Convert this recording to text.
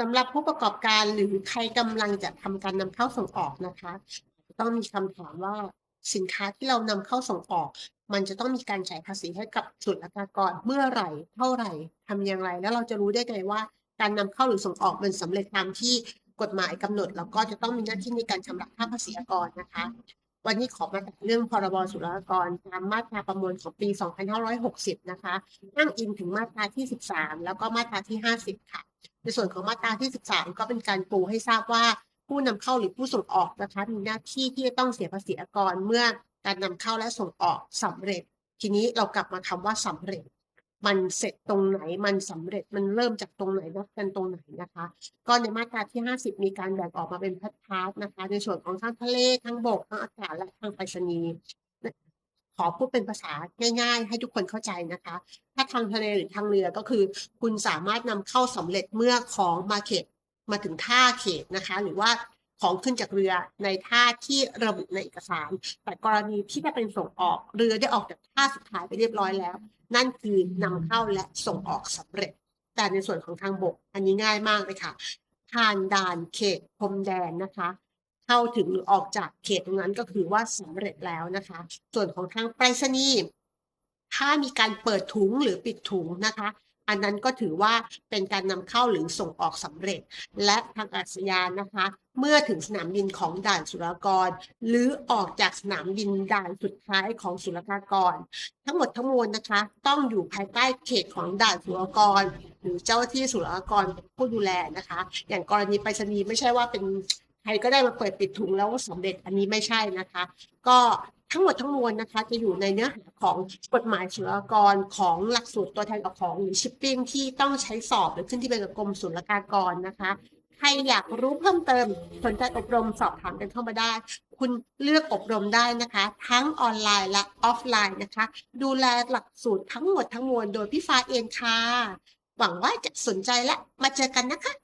สำหรับผู้ประกอบการหรือใครกำลังจะทำการนำเข้าส่งออกนะคะ ต้องมีคำถามว่าสินค้าที่เรานำเข้าส่งออก มันจะต้องมีการจ่ายภาษีให้กับศุลกากรเมื่อไหร่ เท่าไหร่ทำอย่างไร แล้วเราจะรู้ได้ไงว่า การนำเข้าหรือส่งออกมันสำเร็จตามที่กฎหมายกำหนด แล้วก็จะต้องมีหน้าที่ในการชำระค่าภาษีอากรนะคะ วันนี้ขอมาแต่เรื่องพรบศุลกากรตามมาตราประมวลของปี 2560 นะคะอ้างอิงถึงมาตราที่ 13 แล้วก็มาตราที่ 50 ค่ะ ในส่วนของมาตราที่ 13 ก็เป็นการปูให้ทราบว่าผู้นำเข้าหรือผู้ส่งออกนะคะมีหน้าที่ที่จะต้องเสียภาษีอากรเมื่อการนำเข้าและส่งออกสำเร็จ ทีนี้เรากลับมาคำว่าสำเร็จ มันเสร็จตรงไหนมันสำเร็จมันเริ่มจากตรงไหนนับกันตรงไหนนะคะ ก็ในมาตราที่ 50 มีการแบ่งออกมาเป็นพาร์ทพาร์ทนะคะ ในส่วนของทางทะเลทางบกทางอากาศและทางไปรษณีย์ ขอพูดเป็นภาษาง่าย ๆ ให้ทุกคนเข้าใจนะคะ ถ้าทางทะเลหรือทางเรือก็คือ คุณสามารถนำเข้าสำเร็จเมื่อของมาเขตมาถึงท่าเขตนะคะ หรือว่าของขึ้นจากเรือในท่าที่ระบุในเอกสาร แต่กรณีที่จะเป็นส่งออกเรือได้ออกจากท่าสุดท้ายไปเรียบร้อยแล้ว นั่นคือนำเข้าและส่งออกสำเร็จ แต่ในส่วนของทางบก อันนี้ง่ายมากเลยค่ะผ่านด่านเขตพรมแดนนะคะ เข้าถึงหรือออกจากเขตตรงนั้นก็คือว่าสำเร็จแล้วนะคะ ส่วนของทางไปรษณีย์ถ้ามีการเปิดถุงหรือปิดถุงนะคะ อันนั้นก็ถือว่าเป็นการนำเข้าหรือส่งออกสำเร็จ และทางอากาศยานนะคะ เมื่อถึงสนามบินของด่านศุลกากร หรือออกจากสนามบินด่านสุดท้ายของศุลกากร ทั้งหมดทั้งมวลนะคะ ต้องอยู่ภายใต้เขตของด่านศุลกากรหรือเจ้าที่ศุลกากรเป็นผู้ดูแลนะคะ อย่างกรณีไปรษณีย์ไม่ใช่ว่าเป็น ใครก็ได้มาเปิดปิดถุงแล้วสำเร็จอันนี้ไม่ใช่นะคะ ก็ทั้งหมดทั้งมวลนะคะจะอยู่ในเนื้อหาของกฎหมายศุลกากรของหลักสูตรตัวแทนกับของหรือชิปปิ้งที่ต้องใช้สอบหรือขึ้นที่เป็นกับกรมศุลกากรนะคะใครอยากรู้เพิ่มเติมสนใจอบรมสอบถามกันเข้ามาได้ คุณเลือกอบรมได้นะคะ ทั้งออนไลน์และออฟไลน์นะคะ ดูแลหลักสูตรทั้งหมดทั้งมวลโดยพี่ฟ้าเองค่ะหวังว่าจะสนใจและมาเจอกันนะคะ